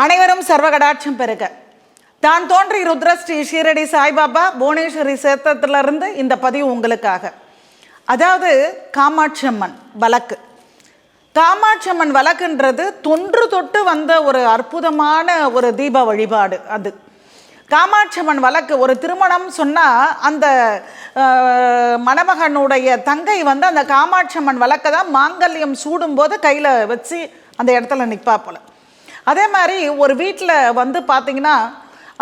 அனைவரும் சர்வகடாட்சம் பெருக. தான் தோன்றி ருத்ர ஸ்ரீ ஷீரடி சாய்பாபா புவனேஸ்வரி சேத்திரத்திலிருந்து இந்த பதிவு உங்களுக்காக. அதாவது காமாட்சி அம்மன் வழக்கு. காமாட்சி அம்மன் வழக்குன்றது தொன்று தொட்டு வந்த ஒரு அற்புதமான ஒரு தீப வழிபாடு அது. காமாட்சி அம்மன் வழக்கு ஒரு திருமணம் சொன்னால் அந்த மணமகனுடைய தங்கை வந்து அந்த காமாட்சி அம்மன் வழக்கை தான் மாங்கல்யம் சூடும்போது கையில் வச்சு அந்த இடத்துல நிற்பா போல. அதே மாதிரி ஒரு வீட்டில் வந்து பார்த்தீங்கன்னா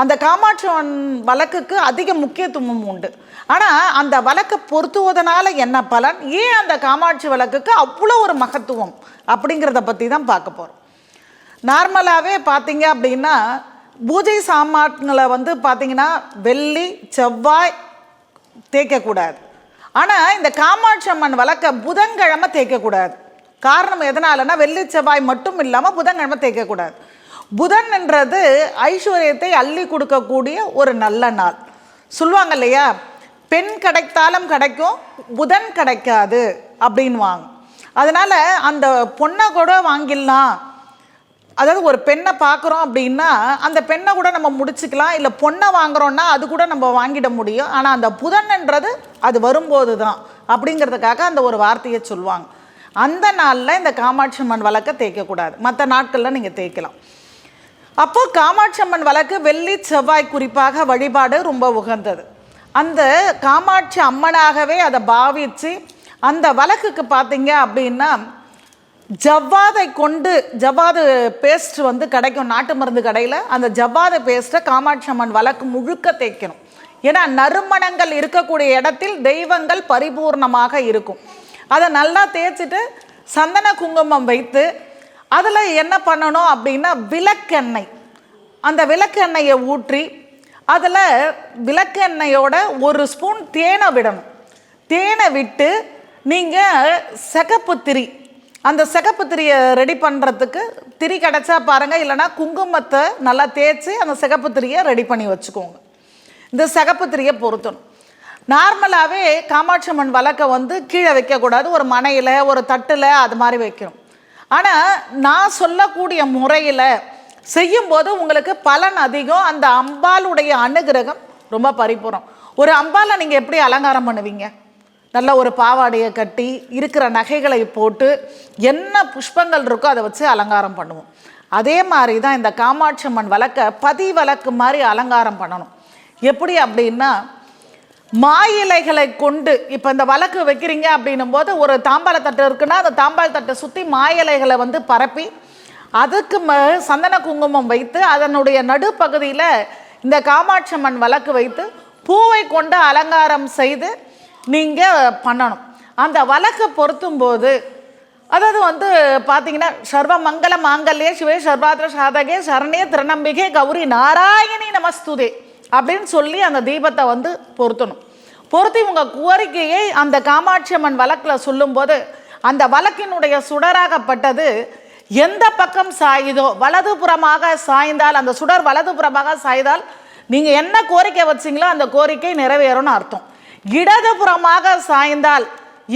அந்த காமாட்சி அம்மன் வழக்குக்கு அதிக முக்கியத்துவம் உண்டு. ஆனால் அந்த வழக்கை பொருத்துவதனால என்ன பலன்? ஏன் அந்த காமாட்சி வழக்குக்கு அவ்வளோ ஒரு மகத்துவம் அப்படிங்கிறத பற்றி தான் பார்க்க போகிறோம் நார்மலாகவே பார்த்தீங்க அப்படின்னா பூஜை சாமான்களை வந்து பார்த்தீங்கன்னா வெள்ளி செவ்வாய் தேய்க்கக்கூடாது. ஆனால் இந்த காமாட்சி அம்மன் வழக்கை புதன்கிழமை தேய்க்கக்கூடாது. காரணம் எதனாலனா வெள்ளி செவ்வாய் மட்டும் இல்லாமல் புதன்கிழமை தேய்க்கக்கூடாது புதன்ன்றது ஐஸ்வர்யத்தை அள்ளி கொடுக்கக்கூடிய ஒரு நல்ல நாள். சொல்லுவாங்க இல்லையா? பெண் கிடைத்தாலும் கிடைக்கும் புதன் கிடைக்காது அப்படின்வாங்க அதனால் அந்த பொண்ணை கூட வாங்கிடலாம். அதாவது ஒரு பெண்ணை பார்க்குறோம் அப்படின்னா அந்த பெண்ணை கூட நம்ம முடிச்சுக்கலாம். இல்லை பொண்ணை வாங்குறோன்னா அது கூட நம்ம வாங்கிட முடியும். ஆனால் அந்த புதன்ன்றது அது வரும்போது தான் அப்படிங்கிறதுக்காக அந்த ஒரு வார்த்தையை சொல்லுவாங்க. அந்த நாளில் இந்த காமாட்சி அம்மன் வழக்கை தேய்க்கக்கூடாது. மற்ற நாட்களில் நீங்கள் தேய்க்கலாம். அப்போது காமாட்சி அம்மன் வழக்கு வெள்ளி செவ்வாய் குறிப்பாக வழிபாடு ரொம்ப உகந்தது. அந்த காமாட்சி அம்மனாகவே அதை பாவித்து அந்த வழக்குக்கு பார்த்தீங்க அப்படின்னா ஜவ்வாதை கொண்டு ஜவ்வாது பேஸ்ட் வந்து கிடைக்கும் நாட்டு மருந்து கடையில். அந்த ஜவ்வாது பேஸ்ட்டை காமாட்சி அம்மன் வழக்கு முழுக்க தேய்க்கணும். ஏன்னா நறுமணங்கள் இருக்கக்கூடிய இடத்தில் தெய்வங்கள் பரிபூர்ணமாக இருக்கும். அதை நல்லா தேய்ச்சிட்டு சந்தன குங்குமம் வைத்து அதில் என்ன பண்ணணும் அப்படின்னா விளக்கெண்ணெய். அந்த விளக்கெண்ணெயை ஊற்றி அதில் விளக்கெண்ணெயோட ஒரு ஸ்பூன் தேனை விடணும். தேனை விட்டு நீங்கள் சிகப்பு திரி. அந்த சிகப்பு திரியை ரெடி பண்ணுறதுக்கு திரி கிடச்சா பாருங்கள் இல்லைன்னா குங்குமத்தை நல்லா தேய்ச்சி அந்த சிகப்பு திரியை ரெடி பண்ணி வச்சுக்கோங்க. இந்த சிகப்பு திரியை பொருத்தணும். நார்மலாகவே காமாட்சி அம்மன் வழக்கை வந்து கீழே வைக்கக்கூடாது. ஒரு மனையில் ஒரு தட்டில் அது மாதிரி வைக்கணும். ஆனால் நான் சொல்லக்கூடிய முறையில் செய்யும்போது உங்களுக்கு பலன் அதிகம். அந்த அம்பாளுடைய அனுகிரகம் ரொம்ப பரிபூரம் ஒரு அம்பாலை நீங்கள் எப்படி அலங்காரம் பண்ணுவீங்க? நல்ல ஒரு பாவாடையை கட்டி இருக்கிற நகைகளை போட்டு என்ன புஷ்பங்கள் இருக்கோ அதை வச்சு அலங்காரம் பண்ணுவோம். அதே மாதிரி தான் இந்த காமாட்சி அம்மன் வழக்க பதி வழக்கு மாதிரி அலங்காரம் பண்ணணும். எப்படி அப்படின்னா மாயிலைகளை கொண்டு இப்போ இந்த வழக்கு வைக்கிறீங்க அப்படின்னும் போது ஒரு தாம்பாள தட்டு இருக்குன்னா அந்த தாம்பாள தட்டை சுற்றி மாயிலைகளை வந்து பரப்பி அதுக்கு ம சந்தன குங்குமம் வைத்து அதனுடைய நடுப்பகுதியில் இந்த காமாட்சி அம்மன் வழக்கு வைத்து பூவை கொண்டு அலங்காரம் செய்து நீங்கள் பண்ணணும். அந்த வழக்கை பொருத்தும் போது அதாவது வந்து பார்த்தீங்கன்னா சர்வ மங்கள மாங்கல்யே சிவே சர்வாதிர சாதகே சரணே திருநம்பிகே கௌரி நாராயணி நமஸ்துதே. அப்படின்னு சொல்லி அந்த தீபத்தை வந்து பொருத்தணும். பொருத்தி உங்கள் கோரிக்கையை அந்த காமாட்சி அம்மன் வழக்கில் சொல்லும்போது அந்த வழக்கினுடைய சுடராகப்பட்டது எந்த பக்கம் சாயுதோ வலதுபுறமாக சாய்ந்தால் அந்த சுடர் வலதுபுறமாக சாய்ந்தால் நீங்கள் என்ன கோரிக்கை வச்சீங்களோ அந்த கோரிக்கை நிறைவேறும்னு அர்த்தம். இடதுபுறமாக சாய்ந்தால்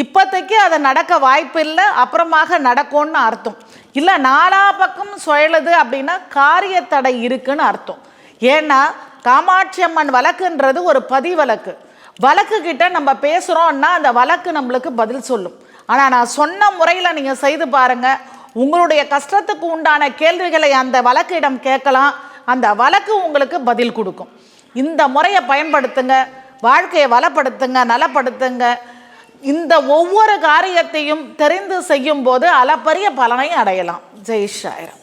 இப்போதைக்கு அதை நடக்க வாய்ப்பில்லை அப்புறமாக நடக்கும்னு அர்த்தம். இல்லை நாலா பக்கம் சுழலுது அப்படின்னா காரியத்தடை இருக்குன்னு அர்த்தம். ஏன்னா காமாட்சி அம்மன் வழக்குன்றது ஒரு பதி வழக்கு வழக்கு கிட்ட நம்ம பேசுகிறோம்னா அந்த வழக்கு நம்மளுக்கு பதில் சொல்லும். ஆனால் நான் சொன்ன முறையில் நீங்கள் செய்து பாருங்க. உங்களுடைய கஷ்டத்துக்கு உண்டான கேள்விகளை அந்த வழக்கிடம் கேட்கலாம். அந்த வழக்கு உங்களுக்கு பதில் கொடுக்கும். இந்த முறையை பயன்படுத்துங்க. வாழ்க்கையை வளப்படுத்துங்க நலப்படுத்துங்க. இந்த ஒவ்வொரு காரியத்தையும் தெரிந்து செய்யும் போது அளப்பரிய பலனை அடையலாம். ஜெய் ஷாயிரம்.